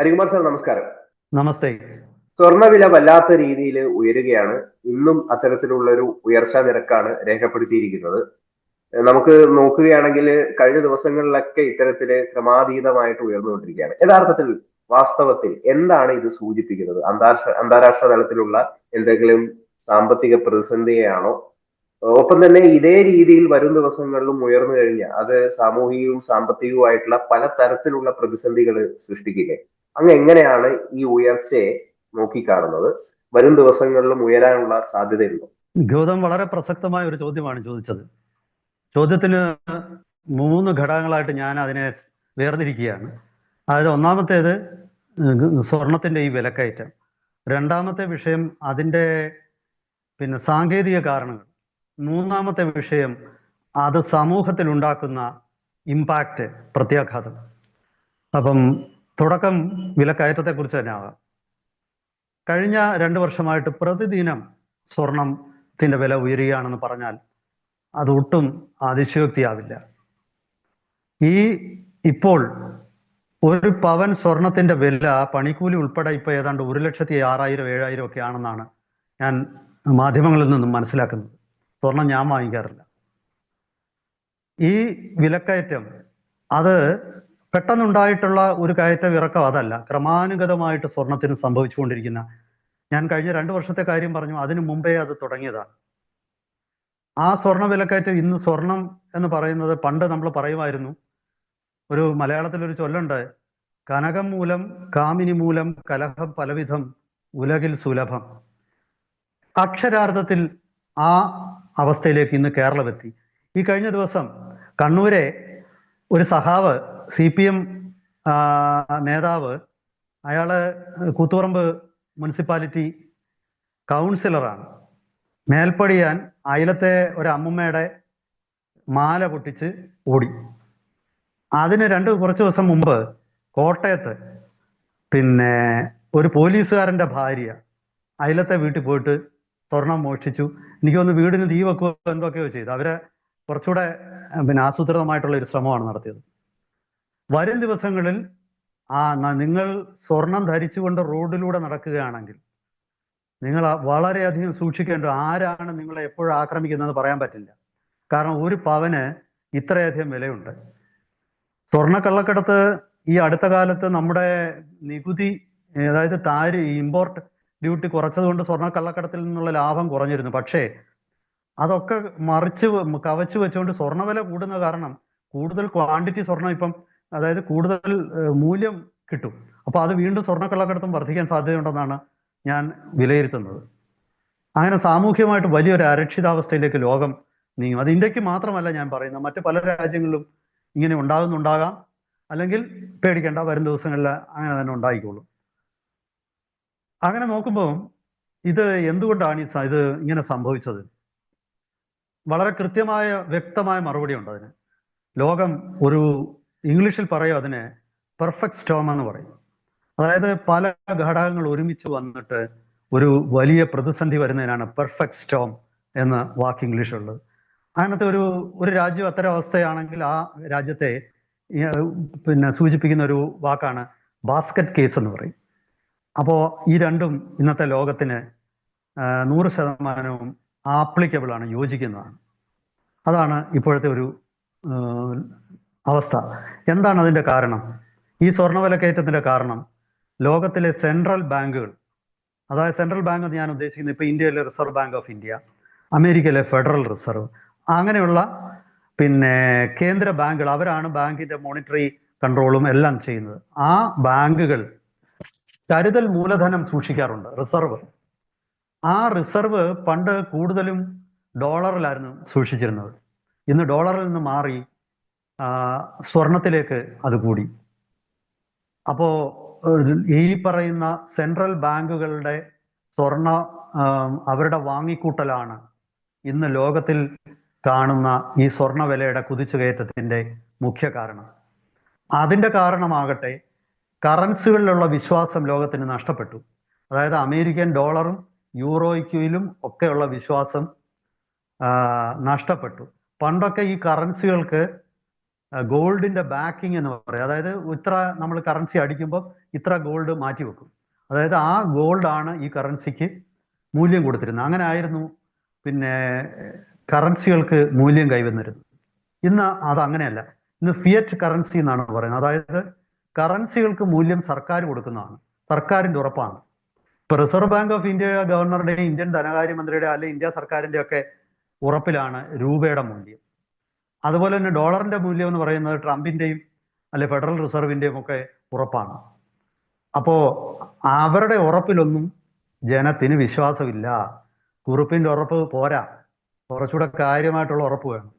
Harikumar sir നമസ്കാരം. നമസ്തേ. സ്വർണവില വല്ലാത്ത രീതിയിൽ ഉയരുകയാണ്. ഇന്നും അത്തരത്തിലുള്ള ഒരു ഉയർച്ചാ നിരക്കാണ് രേഖപ്പെടുത്തിയിരിക്കുന്നത്. നമുക്ക് നോക്കുകയാണെങ്കിൽ കഴിഞ്ഞ ദിവസങ്ങളിലൊക്കെ ഇത്തരത്തിൽ ക്രമാതീതമായിട്ട് ഉയർന്നുകൊണ്ടിരിക്കുകയാണ്. യഥാർത്ഥത്തിൽ വാസ്തവത്തിൽ എന്താണ് ഇത് സൂചിപ്പിക്കുന്നത്? അന്താരാഷ്ട്ര അന്താരാഷ്ട്ര തലത്തിലുള്ള എന്തെങ്കിലും സാമ്പത്തിക പ്രതിസന്ധിയാണോ? ഒപ്പം തന്നെ ഇതേ രീതിയിൽ വരും ദിവസങ്ങളിലും ഉയർന്നു കഴിഞ്ഞാൽ അത് സാമൂഹികവും സാമ്പത്തികവുമായിട്ടുള്ള പല തരത്തിലുള്ള പ്രതിസന്ധികൾ സൃഷ്ടിക്കുക അങ്ങ് എങ്ങനെയാണ് ഈ ഉയർച്ചയെ നോക്കിക്കാണുന്നത്? വരും ദിവസങ്ങളിലും ഉയരാനുള്ള സാധ്യതയുണ്ടോ? ഗൗതം വളരെ പ്രസക്തമായ ഒരു ചോദ്യമാണ് ചോദിച്ചത്. ചോദ്യത്തിന് മൂന്ന് ഘടകങ്ങളായിട്ട് ഞാൻ അതിനെ വേർതിരിക്കുകയാണ്. അതായത് ഒന്നാമത്തേത് സ്വർണത്തിന്റെ ഈ വിലക്കയറ്റം. രണ്ടാമത്തെ വിഷയം അതിന്റെ പിന്നെ സാങ്കേതിക കാരണങ്ങൾ. മൂന്നാമത്തെ വിഷയം അത് സമൂഹത്തിൽ ഉണ്ടാക്കുന്ന ഇമ്പാക്റ്റ് പ്രത്യാഘാതം. അപ്പം തുടക്കം വിലക്കയറ്റത്തെക്കുറിച്ച് തന്നെ ആകാം കഴിഞ്ഞ രണ്ട് വർഷമായിട്ട് പ്രതിദിനം സ്വർണത്തിന്റെ വില ഉയരുകയാണെന്ന് പറഞ്ഞാൽ അത് ഒട്ടും അതിശയോക്തിയാവില്ല. ഈ ഇപ്പോൾ ഒരു പവൻ സ്വർണത്തിന്റെ വില പണിക്കൂലി ഉൾപ്പെടെ ഇപ്പൊ ഏതാണ്ട് ഒരു ലക്ഷത്തി ആറായിരം ഏഴായിരം ഒക്കെ ആണെന്നാണ് ഞാൻ മാധ്യമങ്ങളിൽ നിന്നും മനസ്സിലാക്കുന്നത്. സ്വർണം ഞാൻ വാങ്ങിക്കാറില്ല. ഈ വിലക്കയറ്റം അത് പെട്ടെന്നുണ്ടായിട്ടുള്ള ഒരു കയറ്റം ഇറക്കം അതല്ല. ക്രമാനുഗതമായിട്ട് സ്വർണത്തിന് സംഭവിച്ചുകൊണ്ടിരിക്കുന്ന ഞാൻ കഴിഞ്ഞ രണ്ട് വർഷത്തെ കാര്യം പറഞ്ഞു അതിനു മുമ്പേ അത് തുടങ്ങിയതാണ്. ആ സ്വർണ വിലക്കയറ്റം ഇന്ന് സ്വർണം എന്ന് പറയുന്നത് പണ്ട് നമ്മൾ പറയുമായിരുന്നു. ഒരു മലയാളത്തിൽ ഒരു ചൊല്ലുണ്ട് കനകം മൂലം കാമിനി മൂലം കലഹം പലവിധം ഉലകിൽ സുലഭം. അക്ഷരാർത്ഥത്തിൽ ആ അവസ്ഥയിലേക്ക് ഇന്ന് കേരളമെത്തി. ഈ കഴിഞ്ഞ ദിവസം കണ്ണൂരെ ഒരു സഹാവ് സി പി എം നേതാവ് അയാൾ കൂത്തുപറമ്പ് മുനിസിപ്പാലിറ്റി കൗൺസിലറാണ്. മേൽപ്പടിയാൻ അയലത്തെ ഒരു അമ്മുമ്മയുടെ മാല പൊട്ടിച്ച് ഓടി. അതിന് രണ്ട് കുറച്ച് ദിവസം മുമ്പ് കോട്ടയത്ത് പിന്നെ ഒരു പോലീസുകാരന്റെ ഭാര്യ അയലത്തെ വീട്ടിൽ പോയിട്ട് സ്വർണം മോഷ്ടിച്ചു. എനിക്കൊന്ന് വീടിന് തീ വെക്കുക എന്തൊക്കെയോ ചെയ്തു. അവരെ കുറച്ചുകൂടെ പിന്നെ ആസൂത്രിതമായിട്ടുള്ള ഒരു ശ്രമമാണ് നടത്തിയത്. വരും ദിവസങ്ങളിൽ ആ നിങ്ങൾ സ്വർണം ധരിച്ചുകൊണ്ട് റോഡിലൂടെ നടക്കുകയാണെങ്കിൽ നിങ്ങൾ വളരെയധികം സൂക്ഷിക്കേണ്ട ആരാണ് നിങ്ങളെ എപ്പോഴും ആക്രമിക്കുന്നതെന്ന് പറയാൻ പറ്റില്ല. കാരണം ഒരു പവന് ഇത്രയധികം വിലയുണ്ട്. സ്വർണക്കള്ളക്കടത്ത് ഈ അടുത്ത കാലത്ത് നമ്മുടെ നികുതി അതായത് താര് ഇമ്പോർട്ട് ഡ്യൂട്ടി കുറച്ചതുകൊണ്ട് സ്വർണക്കള്ളക്കടത്തിൽ നിന്നുള്ള ലാഭം കുറഞ്ഞിരുന്നു. പക്ഷേ അതൊക്കെ മറിച്ച് കവച്ചു വെച്ചുകൊണ്ട് സ്വർണവില കൂടുന്ന കാരണം കൂടുതൽ ക്വാണ്ടിറ്റി സ്വർണം ഇപ്പം അതായത് കൂടുതൽ മൂല്യം കിട്ടും. അപ്പോൾ അത് വീണ്ടും സ്വർണക്കള്ളക്കടത്തും വർദ്ധിക്കാൻ സാധ്യതയുണ്ടെന്നാണ് ഞാൻ വിലയിരുത്തുന്നത്. അങ്ങനെ സാമൂഹ്യമായിട്ട് വലിയൊരു അരക്ഷിതാവസ്ഥയിലേക്ക് ലോകം നീങ്ങും. അത് ഇന്ത്യയ്ക്ക് മാത്രമല്ല ഞാൻ പറയുന്നത്. മറ്റ് പല രാജ്യങ്ങളിലും ഇങ്ങനെ ഉണ്ടാകുന്നുണ്ടാകാം. അല്ലെങ്കിൽ പേടിക്കേണ്ട വരും ദിവസങ്ങളിൽ അങ്ങനെ തന്നെ ഉണ്ടായിക്കോളും. അങ്ങനെ നോക്കുമ്പോൾ ഇത് എന്തുകൊണ്ടാണ് ഈ ഇത് ഇങ്ങനെ സംഭവിച്ചത്? വളരെ കൃത്യമായ വ്യക്തമായ മറുപടി ഉണ്ട് അതിന്. ലോകം ഒരു ഇംഗ്ലീഷിൽ പറയും അതിനെ പെർഫെക്റ്റ് സ്റ്റോം എന്ന് പറയും. അതായത് പല ഘടകങ്ങൾ ഒരുമിച്ച് വന്നിട്ട് ഒരു വലിയ പ്രതിസന്ധി വരുന്നതിനാണ് പെർഫെക്റ്റ് സ്റ്റോം എന്ന വാക്ക് ഇംഗ്ലീഷുള്ളത് അങ്ങനത്തെ ഒരു ഒരു രാജ്യം അത്തരം അവസ്ഥയാണെങ്കിൽ ആ രാജ്യത്തെ പിന്നെ സൂചിപ്പിക്കുന്ന ഒരു വാക്കാണ് ബാസ്ക്കറ്റ് കേസ് എന്ന് പറയും. അപ്പോൾ ഈ രണ്ടും ഇന്നത്തെ ലോകത്തിന് നൂറ് ശതമാനവും ആപ്ലിക്കബിൾ ആണ് യോജിക്കുന്നതാണ്. അതാണ് ഇപ്പോഴത്തെ ഒരു അവസ്ഥ. എന്താണ് അതിന്റെ കാരണം? ഈ സ്വർണവിലക്കയറ്റത്തിന്റെ കാരണം ലോകത്തിലെ സെൻട്രൽ ബാങ്കുകൾ അതായത് സെൻട്രൽ ബാങ്ക് എന്ന് ഞാൻ ഉദ്ദേശിക്കുന്നത് ഇപ്പോൾ ഇന്ത്യയിലെ റിസർവ് ബാങ്ക് ഓഫ് ഇന്ത്യ അമേരിക്കയിലെ ഫെഡറൽ റിസർവ് അങ്ങനെയുള്ള പിന്നെ കേന്ദ്ര ബാങ്കുകൾ. അവരാണ് ബാങ്കിന്റെ മോണിറ്ററി കൺട്രോളും എല്ലാം ചെയ്യുന്നത്. ആ ബാങ്കുകൾ കരുതൽ മൂലധനം സൂക്ഷിക്കാറുണ്ട്. റിസർവ് ആ റിസർവ് പണ്ട് കൂടുതലും ഡോളറിലായിരുന്നു സൂക്ഷിച്ചിരുന്നത്. ഇന്ന് ഡോളറിൽ നിന്ന് മാറി സ്വർണത്തിലേക്ക് അത് കൂടി. അപ്പോ ഈ പറയുന്ന സെൻട്രൽ ബാങ്കുകളുടെ സ്വർണ അവരുടെ വാങ്ങിക്കൂട്ടലാണ് ഇന്ന് ലോകത്തിൽ കാണുന്ന ഈ സ്വർണവിലയുടെ കുതിച്ചുകയറ്റത്തിന്റെ മുഖ്യ കാരണം. അതിന്റെ കാരണമാകട്ടെ കറൻസികളിലുള്ള വിശ്വാസം ലോകത്തിന് നഷ്ടപ്പെട്ടു. അതായത് അമേരിക്കൻ ഡോളറും യൂറോയ്ക്കയിലും ഒക്കെയുള്ള വിശ്വാസം നഷ്ടപ്പെട്ടു. പണ്ടൊക്കെ ഈ കറൻസികൾക്ക് ഗോൾഡിന്റെ ബാക്കിംഗ് എന്ന് പറയും. അതായത് ഇത്ര നമ്മൾ കറൻസി അടിക്കുമ്പോൾ ഇത്ര ഗോൾഡ് മാറ്റി വെക്കും. അതായത് ആ ഗോൾഡാണ് ഈ കറൻസിക്ക് മൂല്യം കൊടുത്തിരുന്നത്. അങ്ങനെ ആയിരുന്നു പിന്നെ കറൻസികൾക്ക് മൂല്യം കൈവന്നിരുന്നത്. ഇന്ന് അത് അങ്ങനെയല്ല. ഇന്ന് ഫിയറ്റ് കറൻസി എന്നാണ് പറയുന്നത്. അതായത് കറൻസികൾക്ക് മൂല്യം സർക്കാർ കൊടുക്കുന്നതാണ്. സർക്കാരിന്റെ ഉറപ്പാണ്. ഇപ്പൊ റിസർവ് ബാങ്ക് ഓഫ് ഇന്ത്യ ഗവർണറുടെയും ഇന്ത്യൻ ധനകാര്യമന്ത്രിയുടെ അല്ലെ ഇന്ത്യ സർക്കാരിന്റെ ഒക്കെ ഉറപ്പിലാണ് രൂപയുടെ മൂല്യം. അതുപോലെ തന്നെ ഡോളറിന്റെ മൂല്യം എന്ന് പറയുന്നത് ട്രംപിന്റെയും അല്ലെ ഫെഡറൽ റിസർവിന്റെയും ഒക്കെ ഉറപ്പാണ്. അപ്പോ അവരുടെ ഉറപ്പിലൊന്നും ജനത്തിന് വിശ്വാസമില്ല. കുറിപ്പിന്റെ ഉറപ്പ് പോരാ. കുറച്ചുകൂടെ കാര്യമായിട്ടുള്ള ഉറപ്പ് വേണം.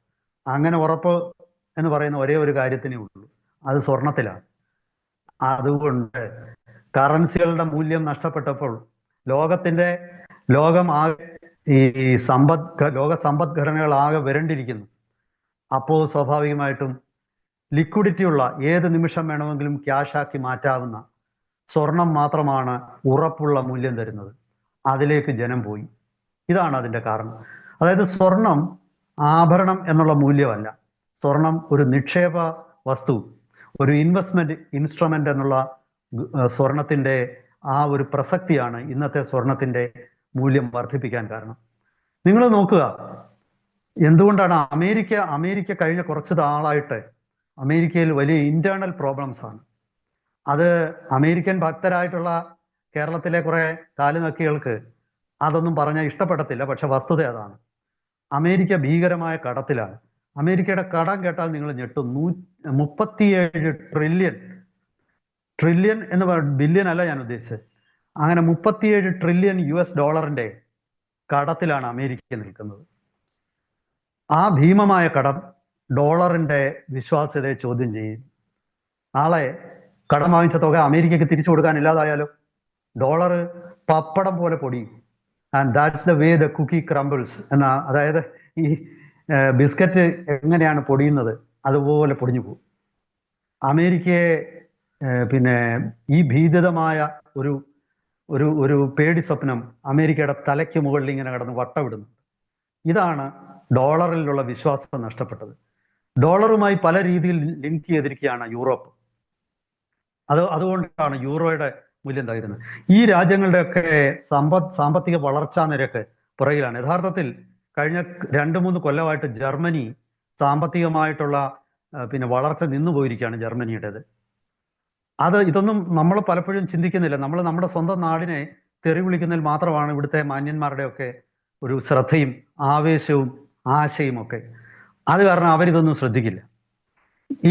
അങ്ങനെ ഉറപ്പ് എന്ന് പറയുന്ന ഒരേ ഒരു കാര്യത്തിനേ ഉള്ളൂ. അത് സ്വർണത്തിലാണ്. അതുകൊണ്ട് കറൻസികളുടെ മൂല്യം നഷ്ടപ്പെട്ടപ്പോൾ ലോകത്തിന്റെ ലോകം ആകെ ഈ സമ്പദ് ലോക സമ്പദ്ഘടനകൾ ആകെ വരണ്ടിരിക്കുന്നു. അപ്പോൾ സ്വാഭാവികമായിട്ടും ലിക്വിഡിറ്റി ഉള്ള ഏത് നിമിഷം വേണമെങ്കിലും ക്യാഷാക്കി മാറ്റാവുന്ന സ്വർണം മാത്രമാണ് ഉറപ്പുള്ള മൂല്യം തരുന്നത്. അതിലേക്ക് ജനം പോയി. ഇതാണ് അതിന്റെ കാരണം. അതായത് സ്വർണം ആഭരണം എന്നുള്ള മൂല്യമല്ല. സ്വർണം ഒരു നിക്ഷേപ വസ്തു ഒരു ഇൻവെസ്റ്റ്മെന്റ് ഇൻസ്ട്രുമെന്റ് എന്നുള്ള സ്വർണത്തിന്റെ ആ ഒരു പ്രസക്തിയാണ് ഇന്നത്തെ സ്വർണത്തിന്റെ മൂല്യം വർദ്ധിപ്പിക്കാൻ കാരണം. നിങ്ങൾ നോക്കുക എന്തുകൊണ്ടാണ് അമേരിക്ക അമേരിക്ക കഴിഞ്ഞ കുറച്ച് നാളായിട്ട് അമേരിക്കയിൽ വലിയ ഇന്റേണൽ പ്രോബ്ലംസ് ആണ്. അത് അമേരിക്കൻ ഭക്തരായിട്ടുള്ള കേരളത്തിലെ കുറെ കാലുനക്കികൾക്ക് അതൊന്നും പറഞ്ഞാൽ ഇഷ്ടപ്പെടത്തില്ല പക്ഷെ വസ്തുത അതാണ്. അമേരിക്ക ഭീകരമായ കടത്തിലാണ്. അമേരിക്കയുടെ കടം കേട്ടാൽ നിങ്ങൾ ഞെട്ടും. നൂ മുപ്പത്തിയേഴ് ട്രില്യൺ ട്രില്യൺ എന്ന് ബില്യൺ അല്ല ഞാൻ ഉദ്ദേശിച്ചത്. അങ്ങനെ മുപ്പത്തിയേഴ് ട്രില്യൺ യു എസ് ഡോളറിന്റെ കടത്തിലാണ് അമേരിക്ക നിൽക്കുന്നത്. ആ ഭീമമായ കടം ഡോളറിന്റെ വിശ്വാസ്യതയെ ചോദ്യം ചെയ്യും. നാളെ കടം വാങ്ങിച്ച തുക അമേരിക്കയ്ക്ക് തിരിച്ചു കൊടുക്കാൻ ഇല്ലാതായാലോ? ഡോളർ പപ്പടം പോലെ പൊടി. And that's the way the cookie crumbles എന്ന അതായത് ഈ ബിസ്ക്കറ്റ് എങ്ങനെയാണ് പൊടിയുന്നത്? അതുപോലെ പൊടിഞ്ഞു പോകും. അമേരിക്കയെ പിന്നെ ഈ ഭീതിതമായ ഒരു ഒരു ഒരു പേടി സ്വപ്നം അമേരിക്കയുടെ തലയ്ക്ക് മുകളിൽ ഇങ്ങനെ കിടന്ന് വട്ടമിടുന്നു. ഇതാണ് ഡോളറിലുള്ള വിശ്വാസം നഷ്ടപ്പെട്ടത്. ഡോളറുമായി പല രീതിയിൽ ലിങ്ക് ചെയ്തിരിക്കുകയാണ് യൂറോപ്പ്. അത് അതുകൊണ്ടാണ് യൂറോയുടെ മൂല്യം തകരുന്നത്. ഈ രാജ്യങ്ങളുടെയൊക്കെ സമ്പദ് സാമ്പത്തിക വളർച്ചാ നിരക്ക് പുറകിലാണ്. യഥാർത്ഥത്തിൽ കഴിഞ്ഞ രണ്ട് മൂന്ന് കൊല്ലമായിട്ട് ജർമ്മനി സാമ്പത്തികമായിട്ടുള്ള പിന്നെ വളർച്ച നിന്നു പോയിരിക്കുകയാണ് ജർമ്മനിയുടേത്. അത് ഇതൊന്നും നമ്മൾ പലപ്പോഴും ചിന്തിക്കുന്നില്ല. നമ്മൾ നമ്മുടെ സ്വന്തം നാടിനെ തെറി വിളിക്കുന്നതിൽ മാത്രമാണ് ഇവിടുത്തെ മാന്യന്മാരുടെയൊക്കെ ഒരു ശ്രദ്ധയും ആവേശവും ആശയും ഒക്കെ അത് കാരണം അവരിതൊന്നും ശ്രദ്ധിക്കില്ല.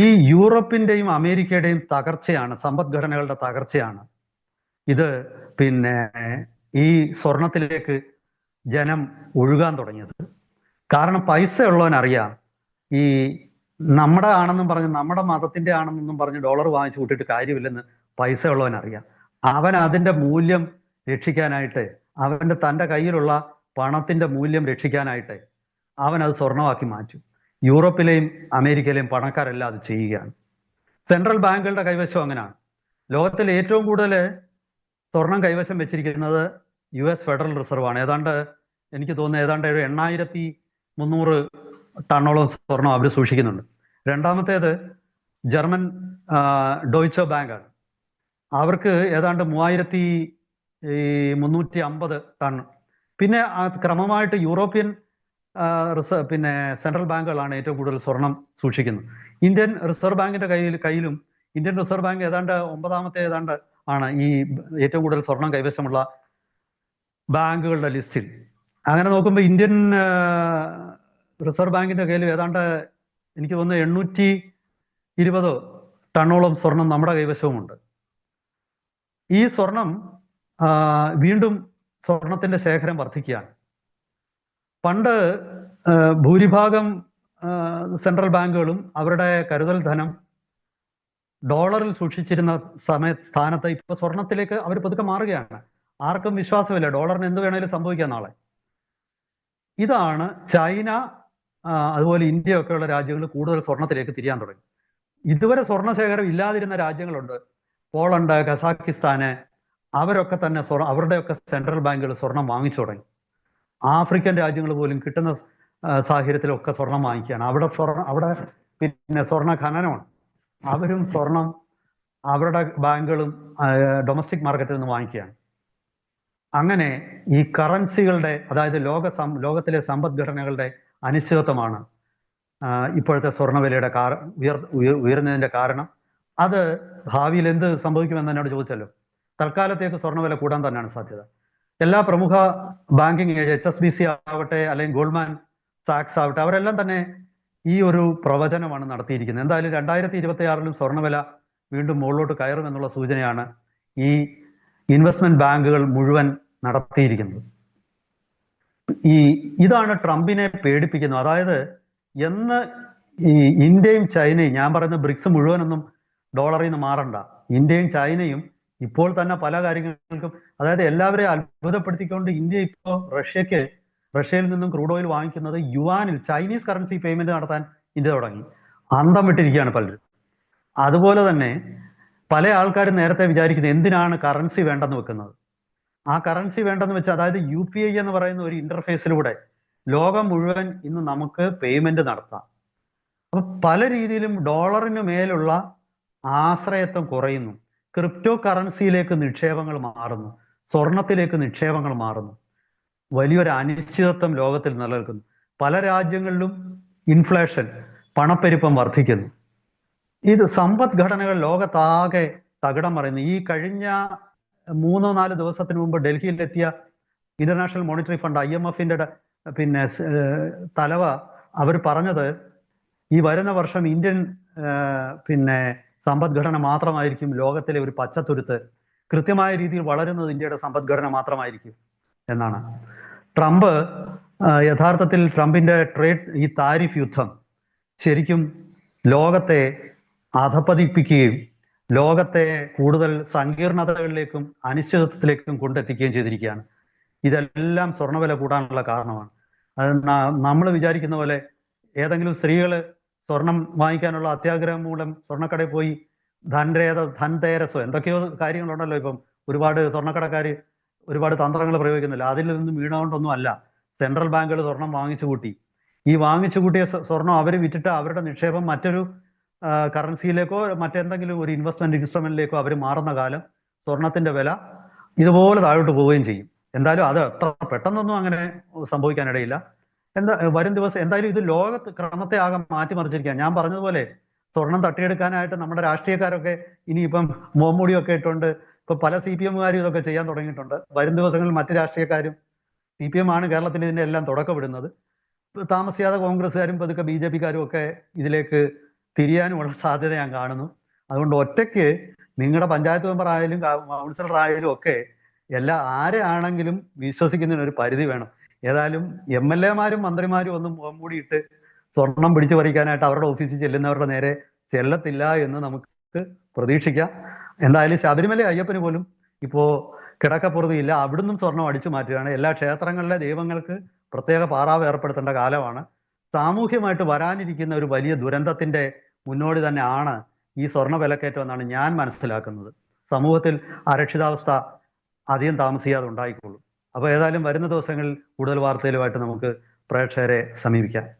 ഈ യൂറോപ്പിന്റെയും അമേരിക്കയുടെയും തകർച്ചയാണ് സമ്പദ്ഘടനകളുടെ തകർച്ചയാണ്. ഇത് പിന്നെ ഈ സ്വർണത്തിലേക്ക് ജനം ഒഴുകാൻ തുടങ്ങിയത്. കാരണം പൈസ ഉള്ളവനറിയാം ഈ നമ്മുടെ ആണെന്നും പറഞ്ഞ് നമ്മുടെ മതത്തിന്റെ ആണെന്നും പറഞ്ഞ് ഡോളർ വാങ്ങിച്ചു കൂട്ടിയിട്ട് കാര്യമില്ലെന്ന് പൈസ ഉള്ളവനറിയാം അവൻ അതിന്റെ മൂല്യം രക്ഷിക്കാനായിട്ട് അവന്റെ തന്റെ കയ്യിലുള്ള പണത്തിന്റെ മൂല്യം രക്ഷിക്കാനായിട്ട് അവൻ അത് സ്വർണമാക്കി മാറ്റും. യൂറോപ്പിലെയും അമേരിക്കയിലെയും പണക്കാരെല്ലാം അത് ചെയ്യുകയാണ്. സെൻട്രൽ ബാങ്കുകളുടെ കൈവശം അങ്ങനെയാണ്. ലോകത്തിൽ ഏറ്റവും കൂടുതൽ സ്വർണം കൈവശം വെച്ചിരിക്കുന്നത് യു എസ് ഫെഡറൽ റിസർവ് ആണ്. ഏതാണ്ട് എനിക്ക് തോന്നുന്നു ഏതാണ്ട് ഒരു എണ്ണായിരത്തി മുന്നൂറ് ടണ്ണോളം സ്വർണം അവർ സൂക്ഷിക്കുന്നുണ്ട്. രണ്ടാമത്തേത് ജർമ്മൻ ഡോയ്ച്ചോ ബാങ്കാണ് അവർക്ക് ഏതാണ്ട് മൂവായിരത്തി മുന്നൂറ്റി അമ്പത് ടൺ. പിന്നെ ക്രമമായിട്ട് യൂറോപ്യൻ റിസർവ് പിന്നെ സെൻട്രൽ ബാങ്കുകളാണ് ഏറ്റവും കൂടുതൽ സ്വർണം സൂക്ഷിക്കുന്നത്. ഇന്ത്യൻ റിസർവ് ബാങ്കിന്റെ കയ്യിൽ കയ്യിലും ഇന്ത്യൻ റിസർവ് ബാങ്ക് ഏതാണ്ട് ഒമ്പതാമത്തെ ഏതാണ്ട് ആണ് ഈ ഏറ്റവും കൂടുതൽ സ്വർണം കൈവശമുള്ള ബാങ്കുകളുടെ ലിസ്റ്റിൽ. അങ്ങനെ നോക്കുമ്പോൾ ഇന്ത്യൻ റിസർവ് ബാങ്കിന്റെ കയ്യിൽ ഏതാണ്ട് എനിക്ക് തോന്നുന്നു എണ്ണൂറ്റി ഇരുപത് ടണ്ണോളം സ്വർണം നമ്മുടെ കൈവശവുമുണ്ട്. ഈ സ്വർണം വീണ്ടും സ്വർണത്തിന്റെ ശേഖരം വർദ്ധിക്കുകയാണ്. പണ്ട് ഭൂരിഭാഗം സെൻട്രൽ ബാങ്കുകളും അവരുടെ കരുതൽ ധനം ഡോളറിൽ സൂക്ഷിച്ചിരുന്ന സമയ സ്ഥാനത്ത് ഇപ്പൊ സ്വർണത്തിലേക്ക് അവർ പതുക്കെ മാറുകയാണ്. ആർക്കും വിശ്വാസമില്ല ഡോളറിന് എന്ത് വേണേലും സംഭവിക്കാം നാളെ. ഇതാണ് ചൈന അതുപോലെ ഇന്ത്യ ഒക്കെയുള്ള രാജ്യങ്ങൾ കൂടുതൽ സ്വർണത്തിലേക്ക് തിരിയാൻ തുടങ്ങി. ഇതുവരെ സ്വർണ ശേഖരം ഇല്ലാതിരുന്ന രാജ്യങ്ങളുണ്ട്. പോളണ്ട് കസാക്കിസ്ഥാന് അവരൊക്കെ തന്നെ സ്വർണ അവരുടെയൊക്കെ സെൻട്രൽ ബാങ്കുകൾ സ്വർണം വാങ്ങിച്ചു തുടങ്ങി. ആഫ്രിക്കൻ രാജ്യങ്ങൾ പോലും കിട്ടുന്ന സാഹചര്യത്തിലൊക്കെ സ്വർണം വാങ്ങിക്കുകയാണ്. അവിടെ സ്വർണം അവിടെ പിന്നെ സ്വർണ ഖനനമാണ്. അവരും സ്വർണം അവരുടെ ബാങ്കുകളും ഡൊമസ്റ്റിക് മാർക്കറ്റിൽ നിന്ന് വാങ്ങിക്കുകയാണ്. അങ്ങനെ ഈ കറൻസികളുടെ അതായത് ലോക ലോകത്തിലെ സമ്പദ്ഘടനകളുടെ അനിശ്ചിതത്വമാണ് ഇപ്പോഴത്തെ സ്വർണവിലയുടെ കാര ഉയർ ഉയർന്നതിന്റെ കാരണം. അത് ഭാവിയിൽ എന്ത് സംഭവിക്കുമെന്ന് എന്നോട് ചോദിച്ചല്ലോ തൽക്കാലത്തേക്ക് സ്വർണവില കൂടാൻ തന്നെയാണ് സാധ്യത. എല്ലാ പ്രമുഖ banking H S B C ആവട്ടെ അല്ലെങ്കിൽ ഗോൾഡ്മാൻ സാക്സ് ആവട്ടെ അവരെല്ലാം തന്നെ ഈ ഒരു പ്രവചനമാണ് നടത്തിയിരിക്കുന്നത്. എന്തായാലും രണ്ടായിരത്തി ഇരുപത്തി ആറിലും സ്വർണവില വീണ്ടും മുകളിലോട്ട് കയറും എന്നുള്ള സൂചനയാണ് ഈ ഇൻവെസ്റ്റ്മെന്റ് ബാങ്കുകൾ മുഴുവൻ നടത്തിയിരിക്കുന്നത്. ഈ ഇതാണ് ട്രംപിനെ പേടിപ്പിക്കുന്നത്. അതായത് എന്ന് ഈ ഇന്ത്യയും ചൈനയും ഞാൻ പറയുന്ന ബ്രിക്സ് മുഴുവനൊന്നും ഡോളറിൽ നിന്ന് മാറണ്ട. ഇന്ത്യയും ചൈനയും ഇപ്പോൾ തന്നെ പല കാര്യങ്ങൾക്കും അതായത് എല്ലാവരെയും അത്ഭുതപ്പെടുത്തിക്കൊണ്ട് ഇന്ത്യ ഇപ്പോൾ റഷ്യക്ക് റഷ്യയിൽ നിന്നും ക്രൂഡ് ഓയിൽ വാങ്ങിക്കുന്നത് യുവാനിൽ ചൈനീസ് കറൻസി പേയ്മെന്റ് നടത്താൻ ഇന്ത്യ തുടങ്ങി. അന്തം വിട്ടിരിക്കുകയാണ് പലരും. അതുപോലെ തന്നെ പല ആൾക്കാരും നേരത്തെ വിചാരിക്കുന്നത് എന്തിനാണ് കറൻസി വേണ്ടെന്ന് വെക്കുന്നത്? ആ കറൻസി വേണ്ടെന്ന് വെച്ചാൽ അതായത് യു പി ഐ എന്ന് പറയുന്ന ഒരു ഇന്റർഫേസിലൂടെ ലോകം മുഴുവൻ ഇന്ന് നമുക്ക് പേയ്മെന്റ് നടത്താം. അപ്പൊ പല രീതിയിലും ഡോളറിന് മേലുള്ള ആശ്രയത്വം കുറയുന്നു. ക്രിപ്റ്റോ കറൻസിയിലേക്ക് നിക്ഷേപങ്ങൾ മാറുന്നു. സ്വർണത്തിലേക്ക് നിക്ഷേപങ്ങൾ മാറുന്നു. വലിയൊരു അനിശ്ചിതത്വം ലോകത്തിൽ നിലനിൽക്കുന്നു. പല രാജ്യങ്ങളിലും ഇൻഫ്ലേഷൻ പണപ്പെരുപ്പം വർദ്ധിക്കുന്നു. ഇത് സമ്പദ്ഘടനകൾ ലോകത്താകെ തകിടം മറിയുന്നു. ഈ കഴിഞ്ഞ മൂന്നോ നാല് ദിവസത്തിന് മുമ്പ് ഡൽഹിയിലെത്തിയ International Monetary Fund I M എഫിന്റെ പിന്നെ തലവ അവർ പറഞ്ഞത് ഈ വരുന്ന വർഷം ഇന്ത്യൻ പിന്നെ സമ്പദ്ഘടന മാത്രമായിരിക്കും ലോകത്തിലെ ഒരു പച്ചത്തുരുത്ത്. കൃത്യമായ രീതിയിൽ വളരുന്നത് ഇന്ത്യയുടെ സമ്പദ്ഘടന മാത്രമായിരിക്കും എന്നാണ്. ട്രംപ് യഥാർത്ഥത്തിൽ ട്രംപിന്റെ ട്രേഡ് ഈ താരിഫ് യുദ്ധം ശരിക്കും ലോകത്തെ അധപ്പതിപ്പിക്കുകയും ലോകത്തെ കൂടുതൽ സങ്കീർണതകളിലേക്കും അനിശ്ചിതത്വത്തിലേക്കും കൊണ്ടെത്തിക്കുകയും ചെയ്തിരിക്കുകയാണ്. ഇതെല്ലാം സ്വർണവില കൂടാനുള്ള കാരണമാണ്. അത് നമ്മൾ വിചാരിക്കുന്ന പോലെ ഏതെങ്കിലും സ്ത്രീകൾ സ്വർണം വാങ്ങിക്കാനുള്ള അത്യാഗ്രഹം മൂലം സ്വർണക്കടയിൽ പോയി ധൻരേത ധൻതേരസോ എന്തൊക്കെയോ കാര്യങ്ങളുണ്ടല്ലോ ഇപ്പം. ഒരുപാട് സ്വർണക്കടക്കാർ ഒരുപാട് തന്ത്രങ്ങൾ പ്രയോഗിക്കുന്നില്ല. അതിൽ നിന്നും വീണുകൊണ്ടൊന്നും അല്ല. സെൻട്രൽ ബാങ്കുകൾ സ്വർണം വാങ്ങിച്ചു കൂട്ടി. ഈ വാങ്ങിച്ചു കൂട്ടിയ സ്വർണം അവർ വിറ്റിട്ട് അവരുടെ നിക്ഷേപം മറ്റൊരു കറൻസിയിലേക്കോ മറ്റെന്തെങ്കിലും ഒരു ഇൻവെസ്റ്റ്മെന്റ് ഇൻസ്ട്രുമെന്റിലേക്കോ അവർ മാറുന്ന കാലം സ്വർണത്തിന്റെ വില ഇതുപോലെ താഴോട്ട് പോവുകയും ചെയ്യും. എന്തായാലും അത് അത്ര പെട്ടെന്നൊന്നും അങ്ങനെ സംഭവിക്കാനിടയില്ല. എന്താ വരും ദിവസം എന്തായാലും ഇത് ലോകത്ത് ക്രമത്തെ ആകെ മാറ്റിമറിച്ചിരിക്കുക ഞാൻ പറഞ്ഞതുപോലെ സ്വർണം തട്ടിയെടുക്കാനായിട്ട് നമ്മുടെ രാഷ്ട്രീയക്കാരൊക്കെ ഇനിയിപ്പം മോമൂടിയൊക്കെ ഇട്ടുണ്ട്. ഇപ്പൊ പല സി പി എമ്മുകാരും ഇതൊക്കെ ചെയ്യാൻ തുടങ്ങിയിട്ടുണ്ട്. വരും ദിവസങ്ങളിൽ മറ്റു രാഷ്ട്രീയക്കാരും സി പി എം ആണ് കേരളത്തിൽ ഇതിന്റെ എല്ലാം തുടക്കമിടുന്നത്. താമസിയാതെ കോൺഗ്രസ്സുകാരും പതുക്കെ ബി ജെ പിക്കാരും ഒക്കെ ഇതിലേക്ക് തിരിയാനുമുള്ള സാധ്യത ഞാൻ കാണുന്നു. അതുകൊണ്ട് ഒറ്റയ്ക്ക് നിങ്ങളുടെ പഞ്ചായത്ത് മെമ്പർ ആയാലും കൗൺസിലർ ആയാലും ഒക്കെ എല്ലാ ആരെയാണെങ്കിലും വിശ്വസിക്കുന്നതിന് ഒരു പരിധി വേണം. ഏതായാലും എം എൽ എമാരും മന്ത്രിമാരും ഒന്നും മുഖം മൂടിയിട്ട് സ്വർണം പിടിച്ചു പറിക്കാനായിട്ട് അവരുടെ ഓഫീസിൽ ചെല്ലുന്നവരുടെ നേരെ ചെല്ലത്തില്ല എന്ന് നമുക്ക് പ്രതീക്ഷിക്കാം. എന്തായാലും ശബരിമല അയ്യപ്പന് പോലും ഇപ്പോ കിടക്കപ്പുറതിയില്ല അവിടുന്നും സ്വർണം അടിച്ചു മാറ്റുകയാണ്. എല്ലാ ക്ഷേത്രങ്ങളിലെ ദൈവങ്ങൾക്ക് പ്രത്യേക പാറാവ് ഏർപ്പെടുത്തേണ്ട കാലമാണ്. സാമൂഹ്യമായിട്ട് വരാനിരിക്കുന്ന ഒരു വലിയ ദുരന്തത്തിന്റെ മുന്നോടി തന്നെ ആണ് ഈ സ്വർണ വിലക്കയറ്റം എന്നാണ് ഞാൻ മനസ്സിലാക്കുന്നത്. സമൂഹത്തിൽ അരക്ഷിതാവസ്ഥ അധികം താമസിയാതെ ഉണ്ടായിക്കോളും. അപ്പൊ ഏതായാലും വരുന്ന ദിവസങ്ങളിൽ കൂടുതൽ വാർത്തയിലുമായിട്ട് നമുക്ക് പ്രേക്ഷകരെ സമീപിക്കാം.